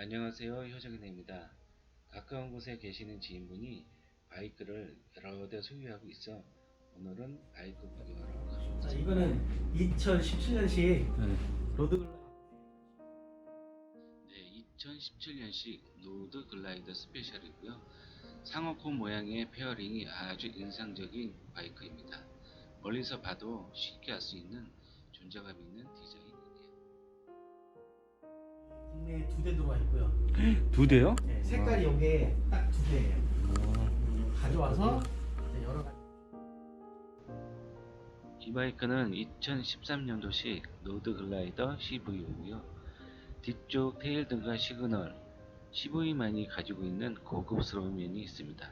안녕하세요 효정이입니다. 가까운 곳에 계시는 지인분이 바이크를 여러 대 소유하고 있어 오늘은 바이크 구경하러. 자, 이거는 2017년식 로드글라이더 네, 2017년식 로드 글라이더 스페셜이고요. 상어코 모양의 페어링이 아주 인상적인 바이크입니다. 멀리서 봐도 쉽게 알 수 있는 존재감 있는 디자인 두 대 들어와 있고요. 두 대요? 네, 색깔이 여기에 딱두 개예요. 가져와서 이제 여러 가지 이 바이크는 2013년도식 로드 글라이더 CVO고요. 뒤쪽 테일 등과 시그널, CV만이 가지고 있는 고급스러운 면이 있습니다.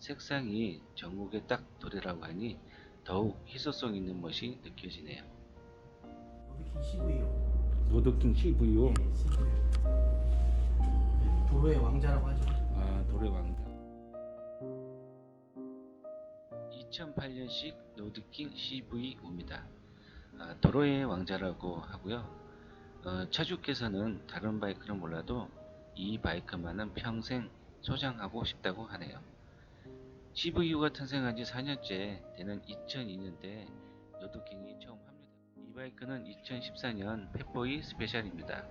색상이 전국의 딱 도래라고 하니 더욱 희소성 있는 멋이 느껴지네요. 로드킹 CV요. 노드킹 CVO. 도로의 왕자라고 하죠. 아 도래왕자. 2008년식 로드킹 CVO입니다. 아, 도로의 왕자라고 하고요. 어, 차주께서는 다른 바이크는 몰라도 이 바이크만은 평생 소장하고 싶다고 하네요. CVU가 탄생한 지 4년째 되는 2002년대 로드킹이 처음 합류됩니다. 이 바이크는 2014년 펫보이 스페셜입니다.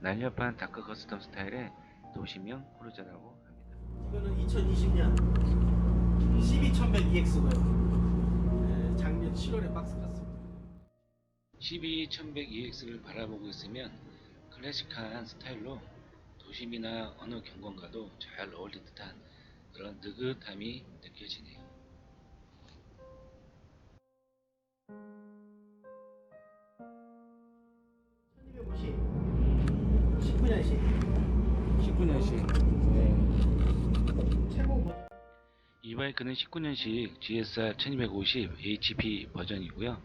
날렵한 다크 커스텀 스타일의 도시명 크루저라고 합니다. 이거는 2020년 CB1100EX고요. 네, 작년 7월에 박스 갔습니다. 12100EX를 바라보고 있으면 클래식한 스타일로 도심이나 어느 경관과도 잘 어울릴 듯한 그런 느긋함이 느껴지네요. 19년식 19년식. 최고 버이 바이크는 19년식 GSR 1250 HP 버전이고요.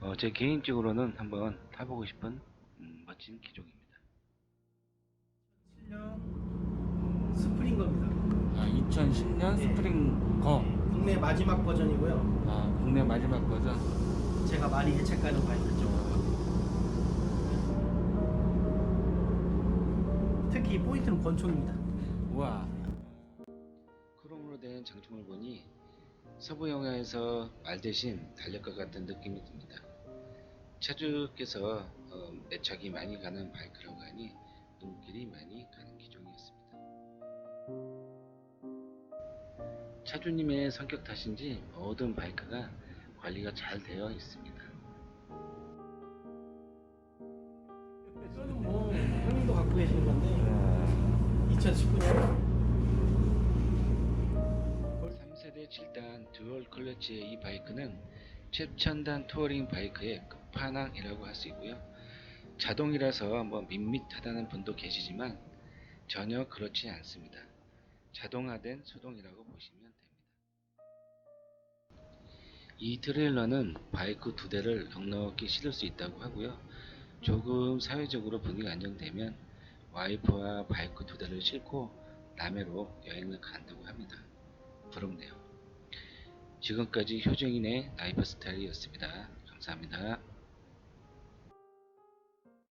어, 제 개인적으로는 한번 타보고 싶은 음, 멋진 기종입니다. 7년 스프링 겁니다. 아 2010년 네. 스프링 거. 국내 마지막 버전이고요. 아 국내 마지막 버전. 제가 많이 애착가는 바이크죠. 특히 포인트는 권총입니다. 우와. 크롬으로 된 장총을 보니 서부 영화에서 말 대신 달력과 같은 느낌이 듭니다. 차주께서 어, 애착이 많이 가는 바이크라고 하니 눈길이 많이 가는 기종이었습니다. 차주님의 성격 탓인지 모든 바이크가 관리가 잘 되어 있습니다. 이거는 뭐 형님도 갖고 계시는 건데 네. 2019년 3세대 7단 듀얼 클러치의 이 바이크는 최첨단 투어링 바이크의 끝판왕이라고 할 수 있고요. 자동이라서 뭐 밋밋하다는 분도 계시지만 전혀 그렇지 않습니다. 자동화된 수동이라고 보시면 됩니다. 이 트레일러는 바이크 두 대를 넉넉히 실을 수 있다고 하고요. 조금 사회적으로 분위기가 안정되면 와이프와 바이크 두 대를 싣고 남해로 여행을 간다고 합니다. 부럽네요. 지금까지 효정인의 라이프 스타일이었습니다. 감사합니다.